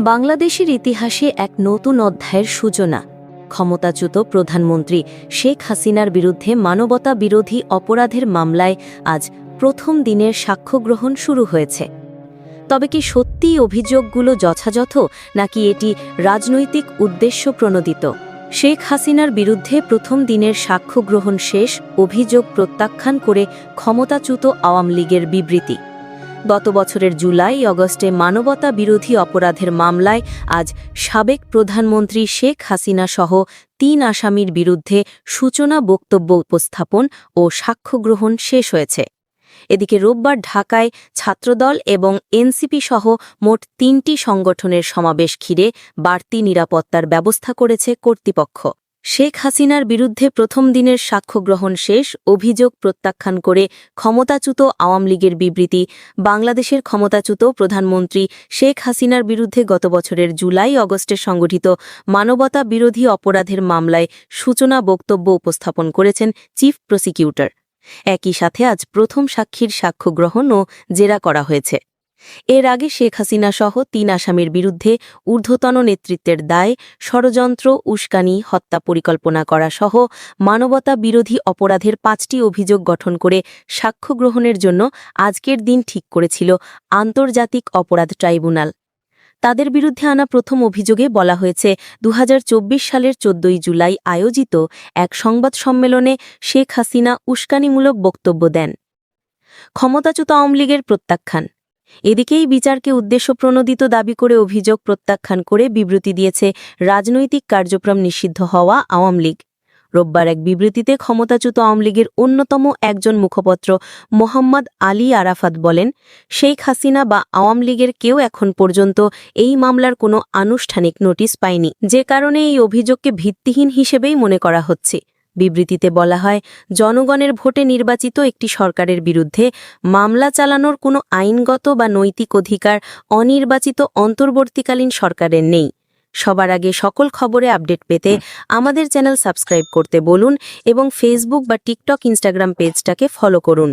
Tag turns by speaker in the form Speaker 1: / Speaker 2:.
Speaker 1: বাংলাদেশের ইতিহাসে এক নতুন অধ্যায়ের সূচনা। ক্ষমতাচ্যুত প্রধানমন্ত্রী শেখ হাসিনার বিরুদ্ধে মানবতা বিরোধী অপরাধের মামলায় আজ প্রথম দিনের সাক্ষ্য গ্রহণ শুরু হয়েছে। তবে কি সত্যিই অভিযোগগুলো যথাযথ, নাকি এটি রাজনৈতিক উদ্দেশ্য প্রণোদিত? শেখ হাসিনার বিরুদ্ধে প্রথম দিনের সাক্ষ্য গ্রহণ শেষ, অভিযোগ প্রত্যাখ্যান করে ক্ষমতাচ্যুত আওয়ামী লীগের বিবৃতি। গত বছরের জুলাই, অগস্টে মানবতা বিরোধী অপরাধের মামলায় আজ সাবেক প্রধানমন্ত্রী শেখ হাসিনা সহ তিন আসামির বিরুদ্ধে সূচনা বক্তব্য উপস্থাপন ও সাক্ষ্য গ্রহণ শেষ হয়েছে। এদিকে রোববার ঢাকায় ছাত্রদল এবং এনসিপি সহ মোট তিনটি সংগঠনের সমাবেশ ঘিরে বাড়তি নিরাপত্তার ব্যবস্থা করেছে কর্তৃপক্ষ। শেখ হাসিনার বিরুদ্ধে প্রথম দিনের সাক্ষ্য গ্রহণ শেষ, অভিযোগ প্রত্যাখ্যান করে ক্ষমতাচ্যুত আওয়ামী লীগের বিবৃতি। বাংলাদেশের ক্ষমতাচ্যুত প্রধানমন্ত্রী শেখ হাসিনার বিরুদ্ধে গত বছরের জুলাই অগস্টে সংগঠিত মানবতা বিরোধী অপরাধের মামলায় সূচনা বক্তব্য উপস্থাপন করেছেন চিফ প্রসিকিউটর। একই সাথে আজ প্রথম সাক্ষীর সাক্ষ্য গ্রহণ ও জেরা করা হয়েছে। এর আগে শেখ হাসিনা সহ তিন আসামির বিরুদ্ধে ঊর্ধ্বতন নেতৃত্বের দায়, ষড়যন্ত্র, উস্কানি, হত্যা পরিকল্পনা করা সহ মানবতা বিরোধী অপরাধের পাঁচটি অভিযোগ গঠন করে সাক্ষ্য গ্রহণের জন্য আজকের দিন ঠিক করেছিল আন্তর্জাতিক অপরাধ ট্রাইব্যুনাল। তাদের বিরুদ্ধে আনা প্রথম অভিযোগে বলা হয়েছে দু হাজার চব্বিশ সালের চোদ্দই জুলাই আয়োজিত এক সংবাদ সম্মেলনে শেখ হাসিনা উস্কানিমূলক বক্তব্য দেন। ক্ষমতাচ্যুত আওয়ামী লীগের প্রত্যাখ্যান এদিকেই বিচারকে উদ্দেশ্য প্রণোদিত দাবি করে অভিযোগ প্রত্যাখ্যান করে বিবৃতি দিয়েছে রাজনৈতিক কার্যক্রম নিষিদ্ধ হওয়া আওয়ামী লীগ। রোববার এক বিবৃতিতে ক্ষমতাচ্যুত আওয়ামী লীগের অন্যতম একজন মুখপত্র মোহাম্মদ আলী আরাফাত বলেন, শেখ হাসিনা বা আওয়ামী লীগের কেউ এখন পর্যন্ত এই মামলার কোনো আনুষ্ঠানিক নোটিশ পায়নি। যে কারণে এই অভিযোগকে ভিত্তিহীন হিসেবেই মনে করা হচ্ছে। বিবৃতিতে বলা হয়, জনগণের ভোটে নির্বাচিত একটি সরকারের বিরুদ্ধে মামলা চালানোর কোনো আইনগত বা নৈতিক অধিকার অনির্বাচিত অন্তর্বর্তীকালীন সরকারের নেই। সবার আগে সকল খবরে আপডেট পেতে আমাদের চ্যানেল সাবস্ক্রাইব করতে বলুন এবং ফেসবুক বা টিকটক ইনস্টাগ্রাম পেজটাকে ফলো করুন।